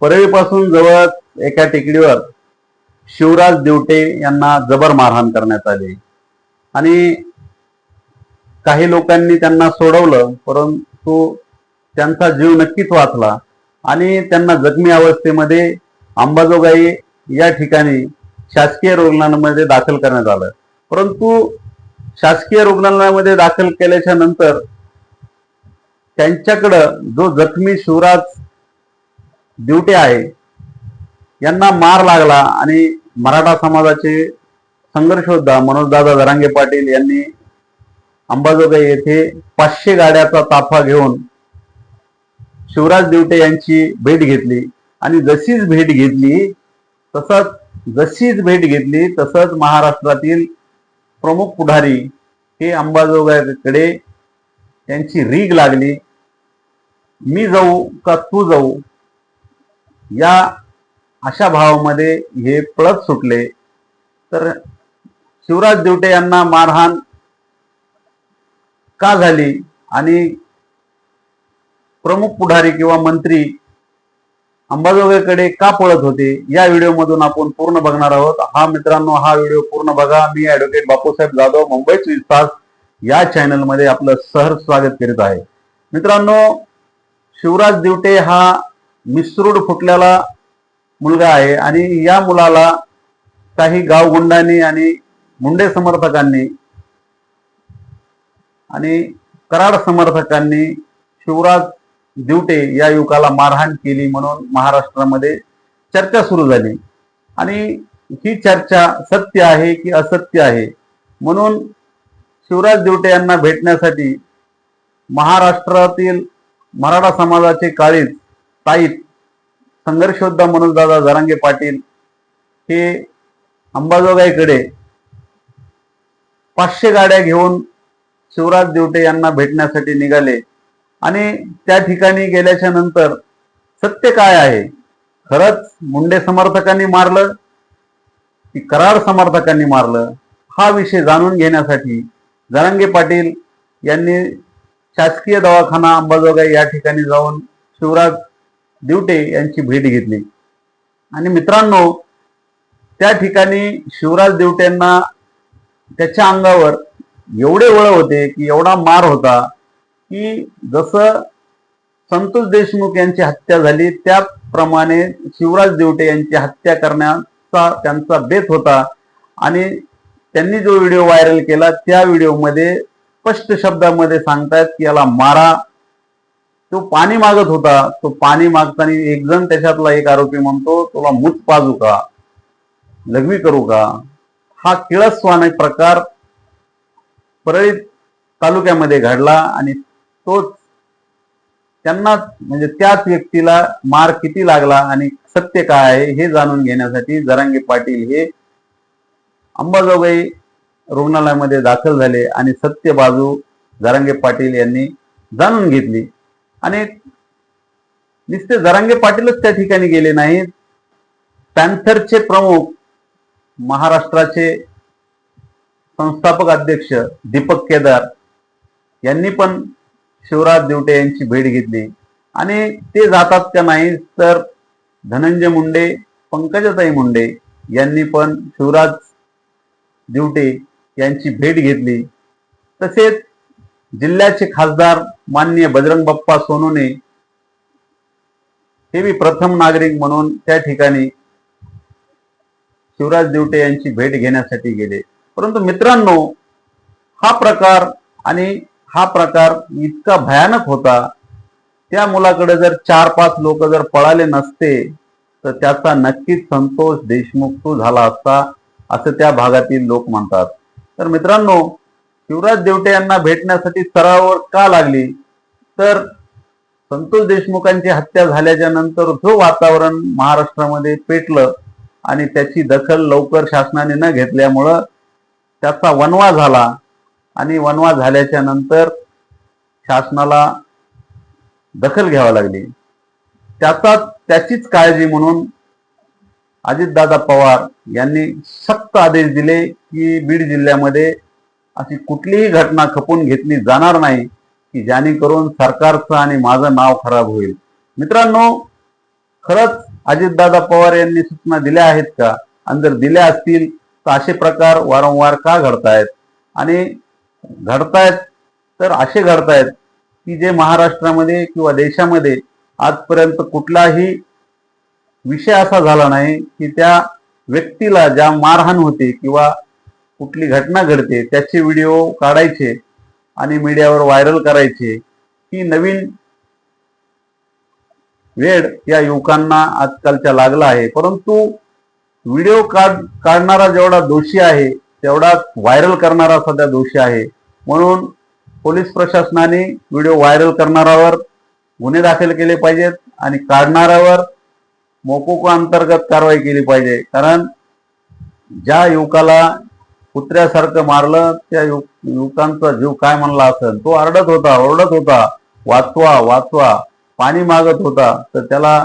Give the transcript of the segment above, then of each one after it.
परळीपासून जवळ एका टेकडीवर शिवराज देवटे यांना जबर मारहाण करण्यात आली. आणि काही लोकांनी त्यांना सोडवलं परंतु त्यांचा जीव नक्कीच वाचला आणि त्यांना जखमी अवस्थेमध्ये अंबाजोगाई या ठिकाणी शासकीय रुग्णालयामध्ये दाखल करण्यात आलं. परंतु शासकीय रुग्णालयामध्ये दाखल केल्याच्यानंतर त्यांच्याकडं जो जखमी शिवराज दिवटे आहे. यांना मार लागला आणि मराठा समाजाचे संघर्षोद्धा मनोजदादा दरांगे पाटील यांनी अंबाजोगाई येथे पाचशे गाड्याचा ताफा घेऊन शिवराज दिवटे यांची भेट घेतली. आणि जशीच भेट घेतली तसंच जशीच भेट घेतली तसंच महाराष्ट्रातील प्रमुख पुढारी हे अंबाजोगाईकडे त्यांची रीग लागली. मी जाऊ का तू जाऊ? या अशा भावामध्ये हे पळत सुटले. तर शिवराज दिवटे यांना मारहाण का झाली? आणि प्रमुख पुढारी किंवा मंत्री अंबाजोगाईकडे का पळत होते? या व्हिडिओमधून आपण पूर्ण बघणार आहोत. हा मित्रांनो हा व्हिडिओ पूर्ण बघा. मी ऍडव्होकेट बापूसाहेब जाधव मुंबई चोवीस तास या चॅनलमध्ये आपलं सहर स्वागत करीत आहे. मित्रांनो शिवराज दिवटे हा मिसरूड फुटलेला मुलगा आहे आणि या मुलाला काही गावगुंडांनी आणि मुंडे समर्थकांनी आणि कराड समर्थकांनी शिवराज दिवटे या युवकाला मारहाण केली म्हणून महाराष्ट्रामध्ये चर्चा सुरू झाली. आणि ही चर्चा सत्य आहे की असत्य आहे? म्हणून शिवराज दिवटे यांना भेटण्यासाठी महाराष्ट्रातील मराठा समाजाचे काळीज ताईत संघर्षोद्धा मनोजदादा जरांगे पाटील हे अंबाजोगाईकडे पाचशे गाड्या घेऊन शिवराज देवटे यांना भेटण्यासाठी निघाले. आणि त्या ठिकाणी गेल्याच्यानंतर सत्य काय आहे? खरंच मुंडे समर्थकांनी मारलं की करार समर्थकांनी मारलं? हा विषय जाणून घेण्यासाठी जरांगे पाटील यांनी शासकीय दवाखाना अंबाजोगाई या ठिकाणी जाऊन शिवराज दिवटे यांची भेट घेतली. आणि मित्रांनो त्या ठिकाणी शिवराज देवट्यांना त्याच्या अंगावर एवढे वळ होते की एवढा मार होता की जसं संतोष देशमुख यांची हत्या झाली त्याप्रमाणे शिवराज देवटे यांची हत्या करण्याचा त्यांचा बेत होता. आणि त्यांनी जो व्हिडिओ व्हायरल केला त्या व्हिडिओमध्ये स्पष्ट शब्दामध्ये सांगतायत की याला मारा तो पाणी मागत होता तो पाणी मागताना एक जण त्याच्यातला एक आरोपी म्हणतो तुला मूत पाजू का? लघवी करू का? हा किळस्वान प्रकार परळी तालुक्यामध्ये घडला आणि तोच त्यांना म्हणजे त्याच व्यक्तीला मार किती लागला आणि सत्य काय आहे हे जाणून घेण्यासाठी जरांगे पाटील हे अंबाजोगाई रुग्णालयामध्ये दाखल झाले आणि सत्य बाजू जरांगे पाटील यांनी जाणून घेतली. आणि नुसते जरांगे पाटीलच त्या ठिकाणी गेले नाहीत. पॅन्थरचे प्रमुख महाराष्ट्राचे संस्थापक अध्यक्ष दीपक केदार यांनी पण शिवराज दिवटे यांची भेट घेतली. आणि ते जातात का नाही तर धनंजय मुंडे पंकजाताई मुंडे यांनी पण शिवराज दिवटे यांची भेट घेतली. तसेच जिल्ह्याचे खासदार माननीय बजरंग बाप्पा सोनूने हे मी प्रथम नागरिक म्हणून त्या ठिकाणी शिवराज दिवटे यांची भेट घेण्यासाठी गेले. परंतु मित्रांनो हा प्रकार आणि हा प्रकार इतका भयानक होता. त्या मुलाकडे जर चार पाच लोक जर पळाले नसते तर त्याचा नक्कीच संतोष देशमुख तो झाला असता असं त्या भागातील लोक म्हणतात. तर मित्रांनो शिवराज देवटे यांना भेटण्यासाठी स्तरावर का लागली? तर संतोष देशमुखांची हत्या झाल्याच्यानंतर जो वातावरण महाराष्ट्रामध्ये पेटलं आणि त्याची दखल लवकर शासनाने न घेतल्यामुळं त्याचा वनवा झाला. आणि वनवा झाल्याच्यानंतर शासनाला दखल घ्यावी लागली. त्याचा त्याचीच काळजी म्हणून अजितदादा पवार यांनी सक्त आदेश दिले की बीड जिल्ह्यामध्ये अशी कुठलीही घटना खपून घेतली जाणार नाही की जेणेकरून सरकारचं आणि माझं नाव खराब होईल. मित्रांनो खरंच अजितदादा पवार यांनी सूचना दिल्या आहेत का? आणि जर दिल्या असतील तर असे प्रकार वारंवार का घडतायत? आणि घडतायत तर असे घडतायत की जे महाराष्ट्रामध्ये किंवा देशामध्ये आजपर्यंत कुठलाही विषय असा झाला नाही की त्या व्यक्तीला ज्या मारहाण होते किंवा कुठली घटना घडते त्याचे व्हिडिओ काढायचे आणि मीडियावर व्हायरल करायचे ही नवीन वेळ या युवकांना आजकालच्या लागला आहे. परंतु व्हिडिओ काढ काढणारा जेवढा दोषी आहे तेवढाच व्हायरल करणारा सध्या दोषी आहे. म्हणून पोलीस प्रशासनाने व्हिडिओ व्हायरल करणाऱ्यावर गुन्हे दाखल केले पाहिजेत आणि काढणाऱ्यावर मोकोको अंतर्गत कारवाई केली पाहिजे. कारण ज्या युवकाला कुत्र्यासारखं मारलं त्या युव युवकांचा जीव काय म्हणला असेल? तो आरडत होता ओरडत होता. वाचवा वाचवा. पाणी मागत होता. तर त्याला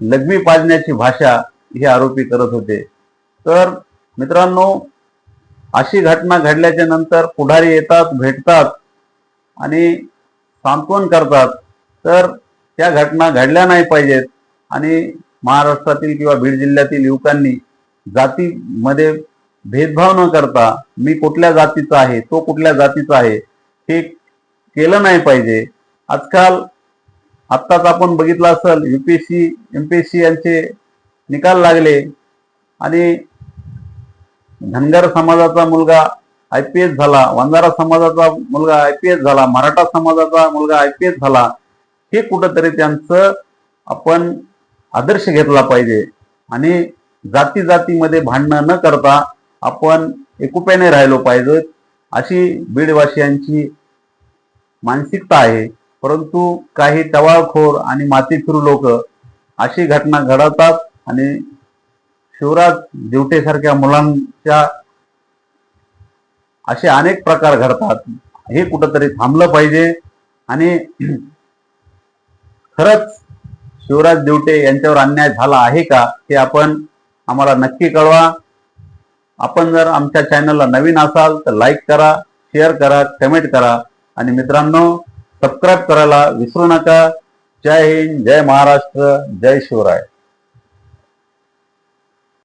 लग्मी पाजण्याची भाषा हे आरोपी करत होते. तर मित्रांनो अशी घटना घडल्याच्या नंतर पुढारी येतात भेटतात आणि सांत्वन करतात. तर त्या घटना घडल्या नाही पाहिजेत आणि महाराष्ट्रातील किंवा बीड जिल्ह्यातील युवकांनी जातीमध्ये भेदभाव न करता मी कुठल्या जातीचा आहे तो कुठल्या जातीचा आहे हे केलं नाही पाहिजे. आजकाल आत्ताच आपण बघितलं असेल युपीएससी एमपीएससी यांचे निकाल लागले. आणि धनगर समाजाचा मुलगा आय पी एस झाला वंजारा समाजाचा मुलगा आय पी एस झाला मराठा समाजाचा मुलगा आय पी एस झाला हे कुठंतरी त्यांचं आपण आदर्श घेतला पाहिजे. आणि जाती जातीमध्ये भांडणं न करता आपण एकुप्याने राहिलो पाहिजे अशी बीडवासियांची मानसिकता आहे. परंतु काही टवाळखोर आणि मातीफिरू लोक अशी घटना घडवतात आणि शिवराज दिवटेसारख्या मुलांच्या असे अनेक प्रकार घडतात. हे कुठंतरी थांबलं पाहिजे आणि खरंच शिवराज दिवटे यांच्यावर अन्याय झाला आहे का हे आपण आम्हाला नक्की कळवा. आपण जर आमच्या चॅनलला नवीन असाल तर लाईक करा शेअर करा कमेंट करा. आणि मित्रांनो सबस्क्राईब करायला विसरू नका. जय हिंद जय महाराष्ट्र जय शिवराय.